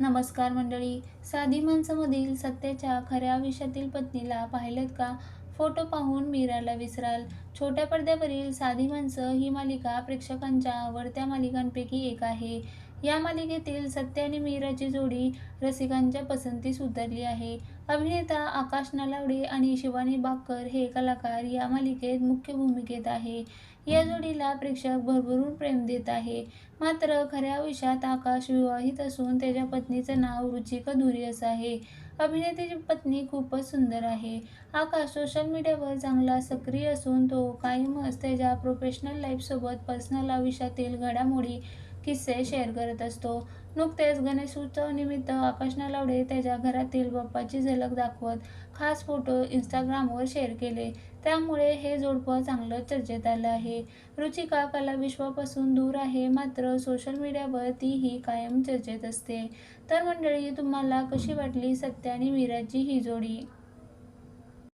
नमस्कार मंडळी. साधी माणसामधील सत्याच्या खऱ्या आयुष्यातील पत्नीला पाहिलेत का? फोटो पाहून मीराला विसराल. छोट्या पडद्यावरील साधी माणसं ही मालिका प्रेक्षकांच्या आवडत्या मालिकांपैकी एक आहे. या मालिकेतील सत्य आणि मीराची जोडी रसिकांच्या पसंतीस उतरली आहे. अभिनेता आकाश नलावडे आणि शिवानी बाकर हे कलाकार या मालिकेत मुख्य भूमिकेत आहे. या जोडीला प्रेक्षक भरभरून प्रेम देत आहे. मात्र खऱ्या आयुष्यात आकाश विवाहित असून त्याच्या पत्नीचं नाव रुचिका धुरी असं आहे. अभिनेत्याची पत्नी खूपच सुंदर आहे. आकाश सोशल मीडियावर चांगला सक्रिय असून तो कायमच त्याच्या प्रोफेशनल लाईफसोबत पर्सनल आयुष्यातील घडामोडी किस्से शेअर करत असतो. नुकतेच गणेश उत्सवनिमित्त आकाश नलावडे त्याच्या घरातील बाप्पाची झलक दाखवत खास फोटो इंस्टाग्रामवर शेअर केले. त्यामुळे हे जोडपं चांगलं चर्चेत आलं आहे. रुचिका कलाविश्वापासून दूर आहे मात्र सोशल मीडियावर तीही कायम चर्चेत असते. तर मंडळी तुम्हाला कशी वाटली सत्य आणि मीराची ही जोडी?